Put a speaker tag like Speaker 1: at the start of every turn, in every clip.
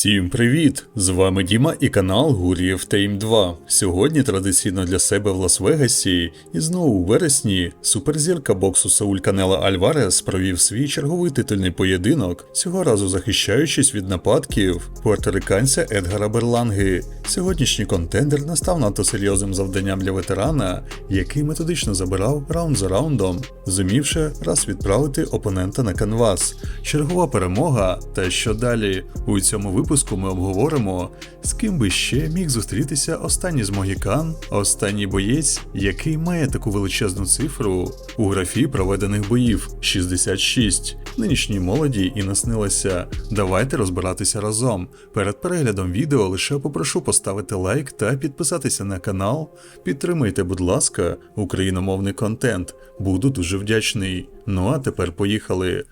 Speaker 1: Всім привіт! З вами Діма і канал Гурієв Тейм 2. Сьогодні традиційно для себе в Лас-Вегасі і знову у вересні суперзірка боксу Сауль Канела Альварес провів свій черговий титульний поєдинок, цього разу захищаючись від нападків пуерториканця Едгара Берланги. Сьогоднішній контендер не став надто серйозним завданням для ветерана, який методично забирав раунд за раундом, зумівши раз відправити опонента на канвас. Чергова перемога, та що далі? У цьому випуску ми обговоримо, з ким би ще міг зустрітися останній з Могікан, останній боєць, який має таку величезну цифру у графі проведених боїв 66. Нинішній молоді і наснилося. Давайте розбиратися разом. Перед переглядом відео лише попрошу поставити лайк та підписатися на канал. Підтримайте, будь ласка, україномовний контент. Буду дуже вдячний. Ну а тепер поїхали.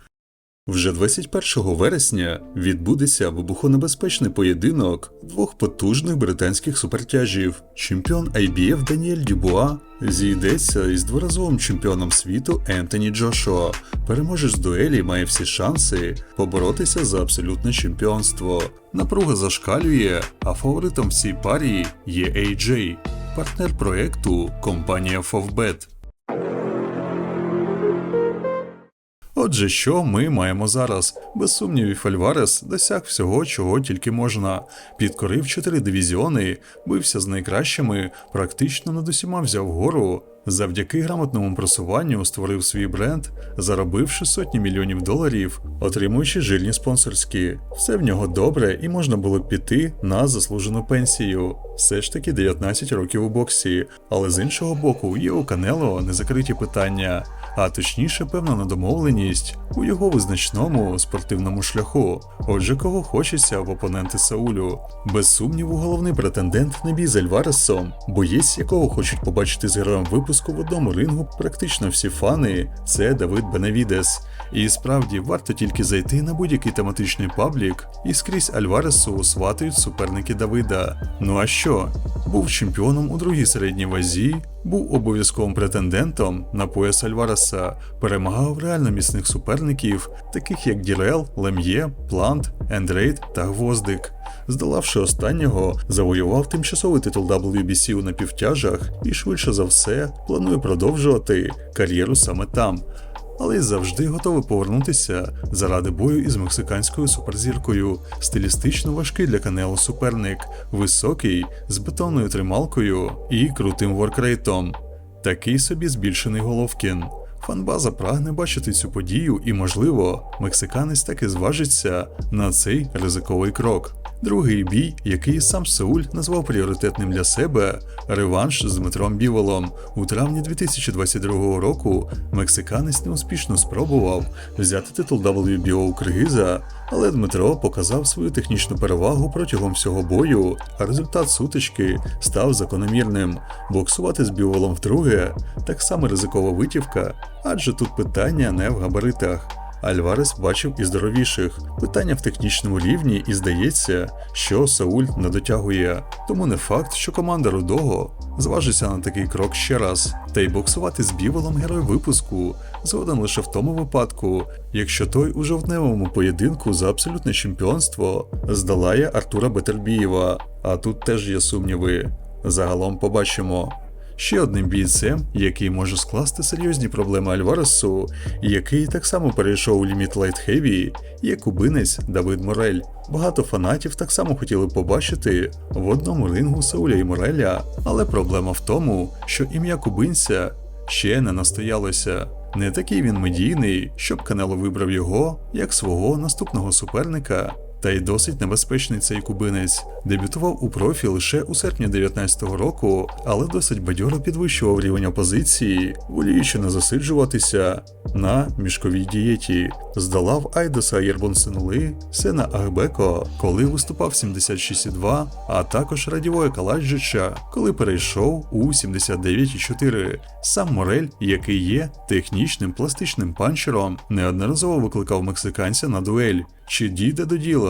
Speaker 1: Вже 21 вересня відбудеться вибухонебезпечний поєдинок двох потужних британських супертяжів. Чемпіон IBF Даніель Дюбуа зійдеться із дворазовим чемпіоном світу Ентоні Джошуа. Переможець дуелі має всі шанси поборотися за абсолютне чемпіонство. Напруга зашкалює, а фаворитом в цій парі є AJ, партнер проекту компанія Favbet. Отже, що ми маємо зараз? Без сумнівів, Альварес досяг всього, чого тільки можна. Підкорив чотири дивізіони, бився з найкращими, практично над усіма взяв гору. Завдяки грамотному просуванню створив свій бренд, заробивши сотні мільйонів доларів, отримуючи жирні спонсорські. Все в нього добре і можна було піти на заслужену пенсію. Все ж таки 19 років у боксі, але з іншого боку, є у Канело незакриті питання, а точніше, певна недомовленість у його визначному спортивному шляху. Отже, кого хочеться в опоненти Саулю. Без сумніву, головний претендент на бій з Альваресом, боєць, якого хочуть побачити з героєм випуску в одному рингу, практично всі фани, це Давид Бенавідес. І справді варто тільки зайти на будь-який тематичний паблік, і скрізь Альваресу сватають суперники Давида. Ну а що? Був чемпіоном у другій середній вазі, був обов'язковим претендентом на пояс Альвареса, перемагав реально міцних суперників, таких як Дірел, Лем'є, Плант, Ендрейд та Гвоздик. Здолавши останнього, завоював тимчасовий титул WBC у напівтяжах і швидше за все планує продовжувати кар'єру саме там. Але й завжди готовий повернутися заради бою із мексиканською суперзіркою. Стилістично важкий для Канело суперник, високий, з бетонною трималкою і крутим воркрейтом. Такий собі збільшений Головкін. Фанбаза прагне бачити цю подію, і, можливо, мексиканець таки зважиться на цей ризиковий крок. Другий бій, який сам Сеуль назвав пріоритетним для себе, реванш з Дмитром Біволом. У травні 2022 року мексиканець неуспішно спробував взяти титул WBO Киргиза, але Дмитро показав свою технічну перевагу протягом всього бою, а результат сутички став закономірним. Боксувати з Біволом вдруге так само ризикова витівка, адже тут питання не в габаритах. Альварес бачив і здоровіших. Питання в технічному рівні, і здається, що Сауль не дотягує. Тому не факт, що команда Рудого зважиться на такий крок ще раз. Та й боксувати з біволом герой випуску згоден лише в тому випадку, якщо той у жовтневому поєдинку за абсолютне чемпіонство здолає Артура Бетербієва. А тут теж є сумніви. Загалом побачимо. Ще одним бійцем, який може скласти серйозні проблеми Альваресу, який так само перейшов у ліміт Light Heavy, є кубинець Давид Морель. Багато фанатів так само хотіли побачити в одному рингу Сауля і Мореля, але проблема в тому, що ім'я кубинця ще не настоялося. Не такий він медійний, щоб Канело вибрав його як свого наступного суперника. Та й досить небезпечний цей кубинець. Дебютував у профі лише у серпні 19-го року, але досить бадьоро підвищував рівень опозиції, воліючи не засиджуватися на мішковій дієті. Здолав Айдоса Єрбонсенли, сина Агбеко, коли виступав 76,2, а також Радівоя Каладжича, коли перейшов у 79,4. Сам Морель, який є технічним пластичним панчером, неодноразово викликав мексиканця на дуель. Чи дійде до діла?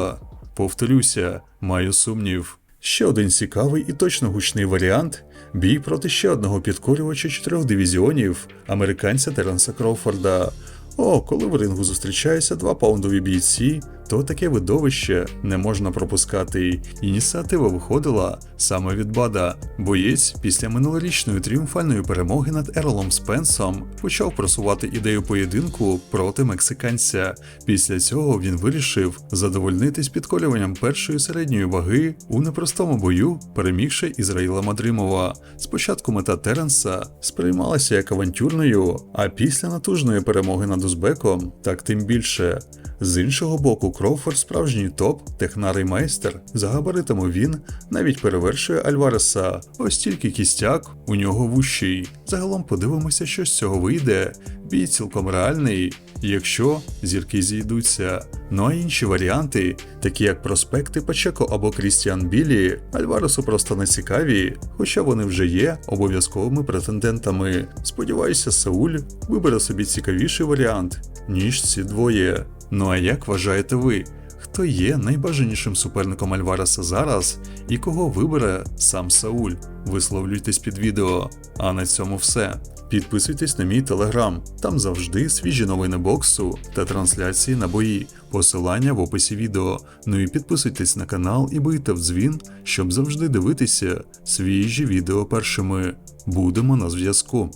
Speaker 1: Повторюся, маю сумнів. Ще один цікавий і точно гучний варіант бій проти ще одного підкорювача чотирьох дивізіонів американця Теренса Кроуфорда. О, коли в рингу зустрічаються два паундові бійці, то таке видовище не можна пропускати. Ініціатива виходила саме від Бада. Боєць після минулорічної тріумфальної перемоги над Ерлом Спенсом почав просувати ідею поєдинку проти мексиканця. Після цього він вирішив задовольнитись підколюванням першої середньої ваги у непростому бою, перемігши Ізраїла Мадримова. Спочатку мета Теренса сприймалася як авантюрною, а після натужної перемоги над Узбеком так тим більше. З іншого боку, Кроуфорд справжній топ, технар і майстер. За габаритами він навіть перевершує Альвареса. Ось тільки кістяк у нього вущий. Загалом подивимося, що з цього вийде. Бій цілком реальний, якщо зірки зійдуться. Ну а інші варіанти, такі як проспекти Пачеко або Крістіан Білі, Альваресу просто не цікаві, хоча вони вже є обов'язковими претендентами. Сподіваюся, Сауль вибере собі цікавіший варіант, ніж ці двоє. Ну а як вважаєте ви? Хто є найбажанішим суперником Альвареса зараз і кого вибере сам Сауль? Висловлюйтесь під відео. А на цьому все. Підписуйтесь на мій телеграм, там завжди свіжі новини боксу та трансляції на бої. Посилання в описі відео. Ну і підписуйтесь на канал і бийте в дзвін, щоб завжди дивитися свіжі відео першими. Будемо на зв'язку.